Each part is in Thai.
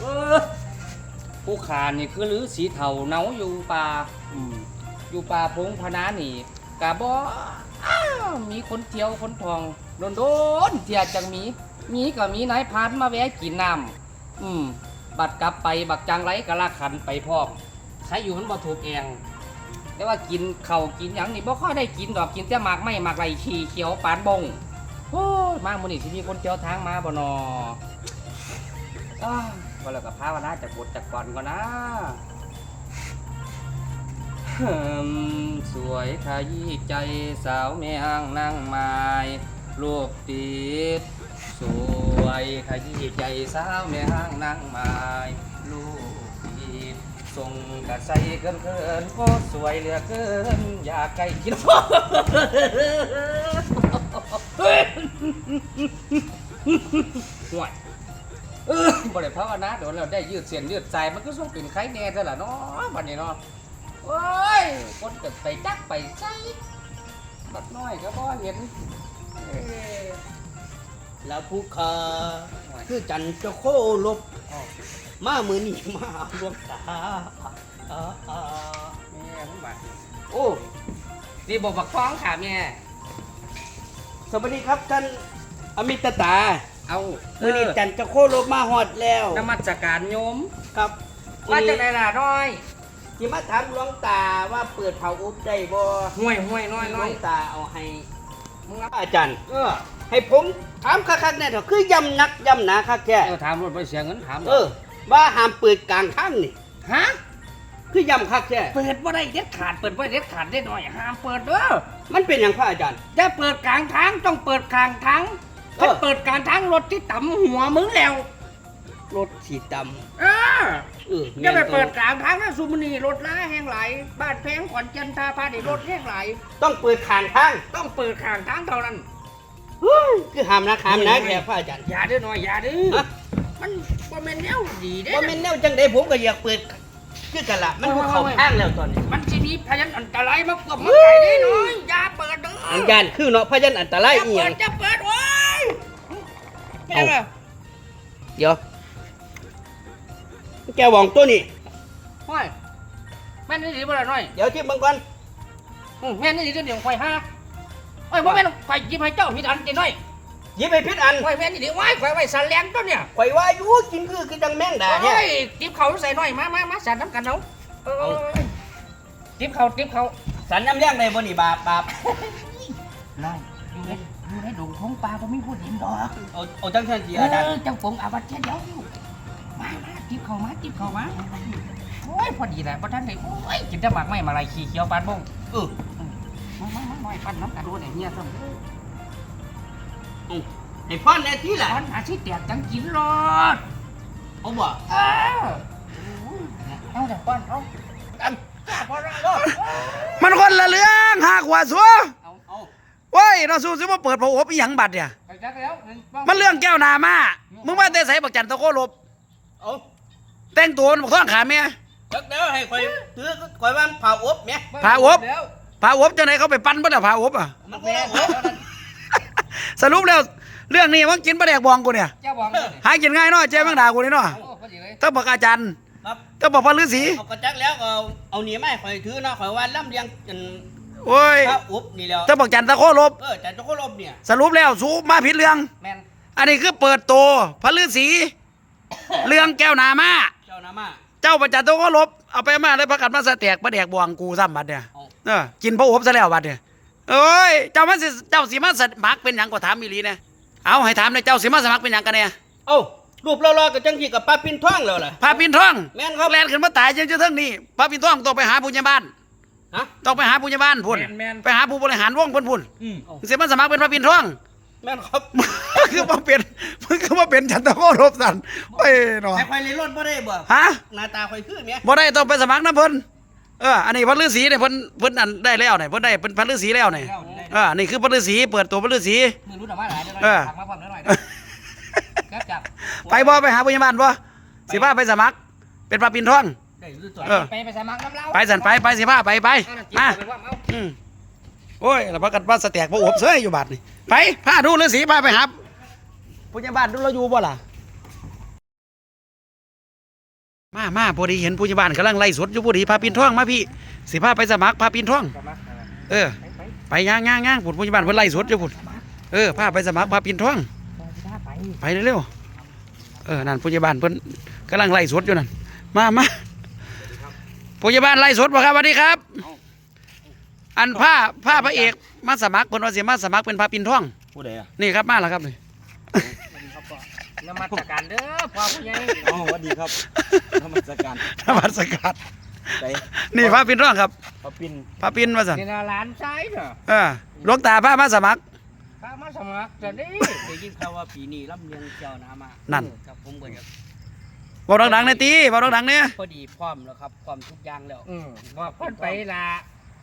เออผู้ขานี่คือลือสีเทาเนาอยู่ป่าอืมอยู่ป่าพงพนานี่กะบ่อ้าวมีคนเที่ยวคนทองโดนโดนๆเที่ยจังมี มีก็มีนายพรานมาแวะกินน้ำอืม บัดกลับไปบักจังไรกะลาขันไปพร้อมใครอยู่มันบ่ถูกเอง แต่ว่ากินข้าวกินหยังนี่บ่ค่อยได้กินดอกกินแต่หมากไม่หมากไรขี้เขียวปานบงโอ้ยมามื้อนี้สิมีคนเที่ยวทางมาบ่นอ อ้าวก็แล้วก็ภาวนาจะกดจากก่อนก่อนนะฮึมสวยขยี้ใจสาวแม่ห้างนั่งไม้ลูกติดสวยขยี้ใจสาวแม่ห้างนั่งไม้ลูกติดส่งกระใสเกินเกินก็สวยเหลือเกินอยากใกล้กินห่วย เออบริภาวนาโดนเราได้ยืดเสียนยืดใจมันก็ส่งเป็นไข้แน่ซะละเนาะบัดนี้เนาะโอ้ยคนเกิดไปจักไปใจบัดน้อยก็บ่เห็นเอ้ยแล้วผู้ขาห่วยคือจันจะโคลบอ้าวมามือนี่มาดวงตาอ่าอ่าแม่มันบัดโอ้นี่บอกบักฟ้องค่ะแม่สวัสดีครับท่านอมิตตา เอามือนี่จันจะโคลบมาหอดแล้วนมัสการโยมครับว่าจะไหนล่ะน้อยที่มาถามหลวงตาว่าเปิดเผาอุบได้บ่ห่วยห่วยน้อยหลน้อวยงตาเอาให้มึงรับอาจารย์ เออให้ผมถามคักๆแน่เถอะคือย่ำนักย่ำหนาคักแค่เออถามรถไปเสียเงินถามเออ ว่าห้ามเปิดกลางทางนี่ ฮะคือย่ำคักแค่เปิดว่าได้เด็ดขาดเปิดว่าได้เด็ดขาดได้หน่อยห้ามเปิดเด้อมันเป็นอย่างพระอาจารย์ จะเปิดกลางทางต้องเปิดกลางทาง เออถ้าเปิดกลางทางรถที่ต่ำหัวมึงแล้ว รถสีดเออำเออจะไปเปิดกลางทางนะสุมนีรถล้าแห้งไหลายบ้านแพงขอนจันทาพาดิรถแห้งไหลายต้องเปิดขางทางต้องเปิดกลางทางเท่านั้น เฮ้ยคือห้ามนะห้ามนะแค่พระอาจารย์ อย่าเด้อหน่อยอย่าเด้อฮะ มันบ่แม่นแนวดีเด้ว่าแม่นแนวจังไดผมก็อยากเปิดคือกันละมันบ่เข้าทางแล้วตอนนี้มันสิมีพยันอันตรายมากกว่ามันไก่ได้น้อยอย่าเปิดเด้ออันยานคือเนาะพยันอันตรายจะอีหเปิยัดง จะเปิดโอ้ย แม่เอางอะเดี๋ยวแกหวองตัวนี้โอ้ยแม่นนี่ดีบ่ล่ะน้อย เดี๋ยวที่เบิ่งก่อนอืมแม่นนี่ดีจนเดี๋ยวข่อยหาโอ้ยบ่แม่นข่อยหยิบให้เจ้ามีอันจิน้อยหยิบไปพิษอันข่อยแม่นนี่ดีว้ายข่อยไว้สันแลงต้นเนี่ยข่อยว่าอยู่กินคือคือจังแมงดาโอ้เนี่ยยติบเขาใส่หน่อยมามามาสันน้ำกันเอาเออเอาติบเขาติบเขาสันน้ำเลี้ยงในบ่นี่บาปบาปน้อยอยู่ ในอยู่ในดงทงปลาบ่มีผู้เห็นดอกเอาเอาจังซั่นสิเออาจารย์อจังปงอาวัตเจ้าเดียวมามาติบเขามาติบเขามาโอ้ยพอดีแหละบ่ทันได้โอ้ยกินแต่หมากไม่มาลายขี้เขียวปานบงเออมามามาหน่อยปั้นน้ำกันดูเนี่ยเฮียซ้ำเอาให้พ่อนแน่ที่ล่ะปั้นอาชีพแตกจังกินรอดเอาบ่เออเอาแต่ปั้นเอากันพอได้รอดมันคนละเรื่องหากว่าสัวเอาเอา ว้ยเราสู้ซิว่าเปิดพระอบอีหยังบัดเนี่ยไปจักแล้วมันเรื่องแก้วนามามึงว่าแต่ใส่บักจันตะโกลบเอาแต่งตัวมันบักท้องขาแม่จักเดี๋ยวให้ข่อยถือข่อยว่าเผาอบแหมพาอบพาอบจังไหนเขาไปปั้นบ่ล่ะพาอบอะมันแม่นอบสรุปแล้วเรื่องนี้มันกินปลาแดกบองกูเนี่ยเจ้าบองเลยหากินง่ายเนาะเจ๊แมงดากูนี่เนาะโอ้พอดีเลยต้องบอกอาจารย์ครับต้องบอกพระฤาษีเอากระจักแล้วก็เอาเอานี่มาให้ข่อยถือเนาะข่อยว่าลำเลียงจน โอ้ยพระอบนี่แล้วต้องบอกจันตะโคลบ เออจันทโคลบเนี่ย สรุปแล้วสู้มาผิดเรื่อง แมนอันนี้คือเปิดตัวพระฤาษี เรื่องแก้วนามา เจ้านามา เจ้าประจันตะโคลบ เอาไปมาเลยพระกันมาสะแตกปลาแดกบองกูซ้ำบัดเนี่ย เอา เออ กินพระอบซะแล้วบัดเนี่ยเอ้ย เจ้ามันสิเจ้าสิมาสมัครเป็นหยังก็ถามอีหลีนะเอาให้ถามเลยเจ้าสิมาสมัครเป็นหยังกันเนี่ยเอ้ารูปรอๆกับจังที่กับป้าปินท่องแล้วล่ะ พาปินท่องแม่นครับ แลนขึ้นมาตายเจ้าเจ้าเทั้งนี้พาปินท่องต้องไปหาผู้ใหญ่บ้าน ฮะ ต้องไปหาผู้ใหญ่บ้านพุ่นแมนแมนไปหาผู้บริหารวงพุ่นพุ่นอืมสิมาสมัครเป็นพาปินท่อง แม่นครับมึงคือมาเป็นมึงคือมาเป็นจันทโครบสันไปหน่อยแต่ข่อยเลยรถบ่ได้บ่ฮะหน้าตาข่อยคือแม่บ่ได้ต้องไปสมัครนะเพิ่นเอออันนี้พระฤาษีเนี่ยเพิ่นเพิ่นอันได้แล้วเนี่ยเพิ่นได้เป็นพระฤาษีแล้วเนี่ยเออนี่คือพระฤาษีเปิดตัวพระฤาษี มือรู้หน่อยว่าหลายเดี๋ยวเออ ถักมาพร้อมเดี๋ยวหน่อยจับจับไปบ่ไปหาผู้ใหญ่บ้านบ่สิพาไปสมัคร เป็นพระปินท่องได้รู้ตัว เออไปไปสมัครน้ำเล้าไปสันไปไปสิพาไปไปเอาน่ะมาเก็บเอาไปว่าเอาอืมโอ้ยแล้วพักกันว่าสแต็กพระอบเสยอยู่บาดนี่ไปพาดูฤาษีพาไปหาผู้ใหญ่บ้านดูเราอยู่บ่ล่ะมามาพอดีเห็นผู้ใหญ่บ้านกำลังไล่สดอยู่พอดีพาปีนท่องมาพี่สิพาไปสมัครพาปีนท่องสมัครเออ ไปย่างย่างย่างผุดผู้ใหญ่บ้านเพิ่นไล่สดอยู่ผุดเออพาไปสมัครพาปีนท่องไปไปเร็วๆเออนั่นผู้ใหญ่บ้านเพิ่นกำลังไล่สดอยู่นั่นมามา ผู้ใหญ่บ้านไล่สดบ่ครับสวัสดีครับ อันผ้าผ้าพระเอกมาสมัครเพิ่นว่าสิมาสมัครเป็นพาปีนท่อง ผู้ใดอะนี่ครับมาแล้วครับนี่นมัสการเด้อพ่อผู้ใหญ่อ๋อสวัสดีครับนมัสการธรรมสกัดใจนี่พาปีนท่องครับพอปินพาปีนว่าสั่นนี่นะหลานชายเนาะเออหลวงตาพามาสมัครข้ามาสมัครจะได้ได้ยินข่าวว่าปีนี้ลำเลียงเจ้านามานั่นกับผมก็จะเบาดังๆในอยตีเบาดังๆเนี่ยพอดีพร้อมแล้วครับพร้อมทุกอย่างแล้วอืมบอกคนไปละ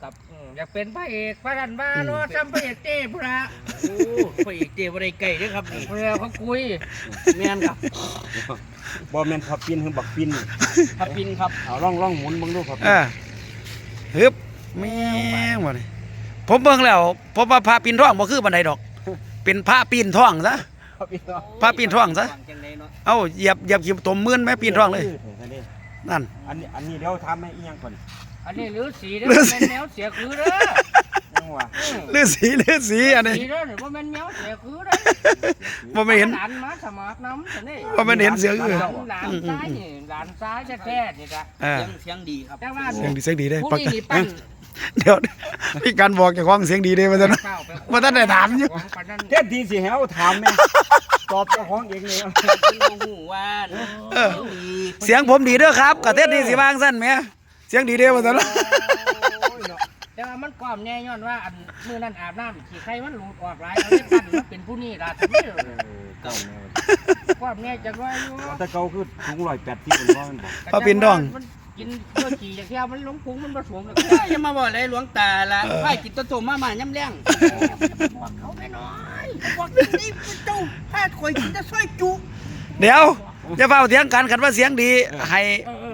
กับอืมอยากเป็นพระเอกพระดันบ้านเนาะจำพระเอกเต้พุระโอ้พระเอกเจวไรไก่ด้วยครับนี่เพื่อเขาคุยแม่นครับบ่แม่นพอปินคือบักปินพระปินครับเอาล่องล่องหมุนเบิ่งดูพอปิเอนอฮึบแม่งวะนี่ผมเบิ่งแล้วผมว่าพาปีนท่องบ่คือบันไดดอก เป็นพระปีนท่องซะพอปินเนาะพระปีนท่องซะวางจังได เอ้าเหยียบเหยียบขีบตมมื่นแม่ปีนท่องเลย นั่น อันนี้อันนี้เดี๋ยวทำให้อีหยังก่อนอันนี้ฤาษีเด้อฤาษี เป็นแมวเสียคือเด้อยังว่าฤาษีฤาษีอันนี้สีเด้อเนี่ยว่าเป็นแมวเสียคือเด้อบ่ไม่เห็น หลานมาสมัครน้ำแต่นี่บ่ไม่เห็นเสืออื่นลานหลานซ้ายนี่ หลานซ้ายแท้ๆนี่จ้ะเออเสียงเสียงดีครับแต่ว่าเสียงดีเสียงดีได้ผู้ปักนี้นี่ปั้นเดี๋ยวพี่กันบอกจากความเสียงดีได้มาซะนะข้าวไปบ่ทันได้ถามอยู่ ของปานนั้นเท็ดทีสิให้เอาถามแม่ ตอบเจ้าของเองเลยเป็นบ่ฮู้ว่าเออดีเสียงผมดีเด้อครับกะเทศนี่สิวางสั้นแหม่เสียงดีเด้อมาซะนะแต่ว่ามันความแน่ย้อนว่าอันมื้อนั้นอาบน้ำขี้ไข่มันหลุดออกหลายเขาเลยปั้นมาเป็นผู้นี้ล่ะทำไมเก่าแม่ ความแน่จังว่าอยู่แต่เก่าคือถุง180เป็นบ่มันบอกพระปีนท่อง มันกินเพื่อขี่จากเที่ยวมันหลงพุงมันผสมแล้วเอ้ยอย่ามาบอกอะไรหลวงตาละไฟกินตะโตมามาย่ำแรงบอกเขาไม่น้อยบอกนี่เจ้าพาดข่อยกินจะซอยจุ เดี๋ยวอย่าเฝ้าเถียงกันกันว่าเสียงดี ให้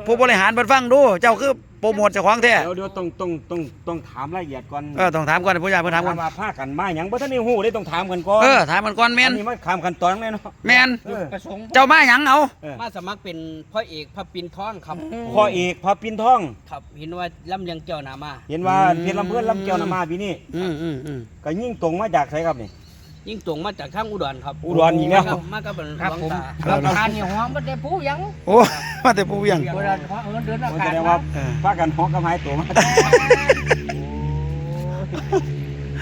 ผู้บริหารเพิ่นฟังดู เจ้าคือโปรโมทเจ้าของแท้เดี๋ยวเดี๋ยวต้องต้องต้องต้องถามรายละเอียดก่อนเออต้องถามก่อนผู้ใหญ่เพิ่นถามก่อนมาพากันมาหยังบ่ทันได้ฮู้ได้ต้องถามกันก่อนเออถามมันก่อนแม่นอันนี้มันข้ามขั้นตอนแน่เนาะแม่นเออประสงค์เจ้ามาหยังเอาเออมาสมัครเป็นพ่อเอกพระปินท้องครับพ่อเอกพอปินทอง ครับเห็นว่าลำเลียงเจ้านามา เห็นว่าเพชรลำเพื่อนลำเจ้านามาปีนี้อืมอืมอืมก็ยิ่งตรงมาจากไสครับนี่ ยิ่งตรงมาจากทางอุดรครับอุดรอีกแล้ว มากับเป็นครับหลวงผมตาเราทานนี่หอมมันได้ผู้ยังโอ้มาแต่ผู้เวียงเวลาเออเดือนอามันกาแสศดงว่านะเออพากันฮอกกับหายตัวมา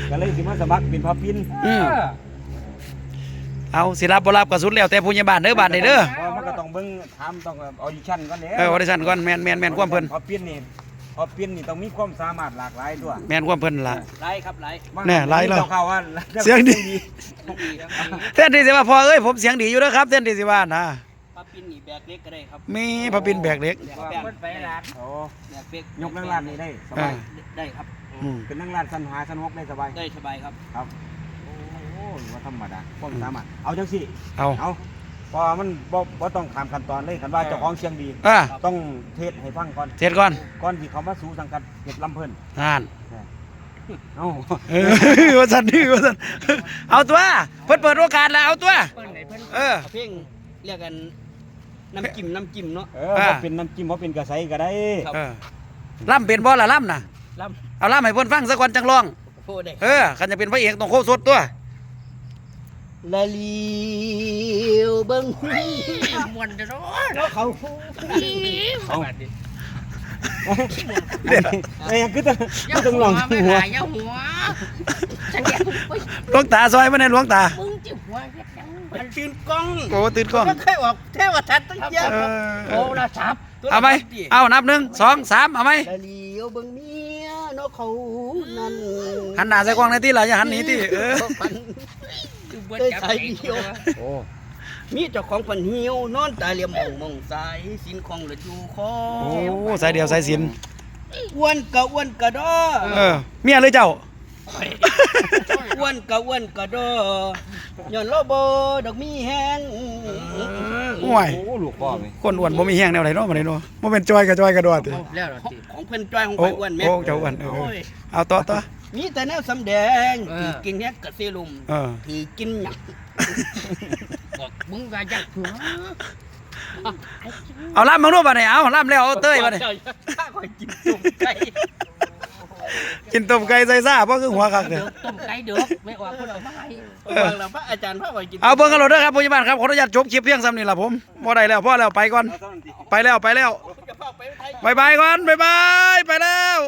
ก็เลยสิมาสมัครเป็นพอปินอืมเอาสิรับบ่รับก็สุดแล้วแต่ผู้ใหญ่บ้านเด้อบ้านใดเด้อเพราะมันก็ต้องเบิ่งถามต้องออดิชั่นก่อนแหล้วเออออดิชั่นก่อนแม่นแม่นแม่นความเพิ่นพอปินนี่ พอปินนี่ต้องมีความสามารถหลากหลายด้วยแม่นความเพิ่นล่ะ ไล่ครับไล่แน่หลายแล้วเจ้ข่าวว่าเสียงดีดีครับแทนที่สิว่าพ่อเอ้ยผมเสียงดีอยู่เด้อครับแทนที่สิว่านะพระปินนี่แบกเล็กก็ได้ครับมีพระปินแบกเหล็กแบกว่าแบกคนไปร้านโอ้แบกเล็กยกนั่งร้านนี่ได้สบายได้ครับ อืมเป็นนั่งร้านสันหาสันฮกได้สบายได้สบายครับครับโอ้ว่าธรรมดาความสามารถเอาจังสิเอาเอา เพอมันบ่บ่ต้องข้ามขั้นตอนเลยคันว่าเจ้าของเชียงดี อะต้องเทศให้ฟังก่อนเสร็จก่อนก่อนที่เขามาสู่สังกัดเก็บลำเพิ่นอ่านเอ้าเออว่าสันนี่ว่าสันเอาตัวเพิ่นเปิดโอกาสแล้วเอาตัว เพิ่นไหนเพิ่นเออ เพลงเรียกกันน้ำจิ้มน้ำจิ้มเนาะเอออ่าบ่เป็นน้ำจิ้มบ่เป็นกระใสก็ได้ครับเออล่ำเป็นบ่ล่ะล่ำน่ะลเอาล่ำให้เพิ่นฟังสักวันจังร้องำโพได้ เออคันจะเป็นพระเอกต้องโคสดตัว ละเลียวเบิ้งมวนจะร้อนแล้วเขาเอาแบบนี้เดี๋ยวเอ้ยคือต้องอย่าคือต้องลองหัวไม่หัวหายอย่าหัวฉันอยากไปหลวงตาซอยมาในหลวงตามึงจิหัวเฮ็ดหยังมันตื่นกล้องโอ้ตื่นกล้องก็เคยออกเทวทัศน์ตั้งเยอะเอโอ้อละชับเอาไหมเอานับหนึ่งสองสามเอาไหมละเลียวเบิ้งเมียเนาะเขานั่นหันหน้าใส่กล้องในที่เราอย่าหันหนีที่เออพัน คือเบิดได้จับใช้เองเดียวโอ้มีเจ้าของปันหิวนอนตาเหลี่ยมมองมองสายสินของเหลืออยู่คอโอ้สายเดียวสายสินอ้วนกะอ้วนกะดอเออเมียเลยเจ้าอ้วนกะอ้วนกะดอย้อนโลโบดอกมีแห้งห่วยโอ้ลูกพ่อไหมคนอ้วนบ่มีแห้งแนวไหนเนาะบ่ได้เนาะบ่เป็นจอยกับจอยกับดอดติแล้วเหรอของสิของเพิ่นจ้อยของโอ้ข่อยอ้วนแม่โอ้เจ้าอ้วนเออโยเอาต่อต่อ มีแต่แนวสำแดงถือกินแฮกกะเซรุมเออ ถือกินหยักบอกมึงว่าอยากหัวเอาล่ำมารูปบ่เนี่ยเอาล่ำแล้วเอาเต้ยบ่เนี่ยข้าคอยกินตุ่มไก่กินต้มไก่ใส่ซ่าเพราะคือหัวคักเนี่ยต้มไก่เดือกไม่ออกคนเอามาให้เบิ่งแล้วพระอาจารย์พระคอยกินเอาเบิ่งกันโหลดเด้อครับผู้ใหญ่บ้านครับขออนุญาตจบคลิปเพียงซ้ำนี่ล่ะผมบ่ได้แล้วพอแล้วไปก่อน ไปแล้วไปแล้วจะพาไปไทย บายบายก่อนบายบายไปแล้ว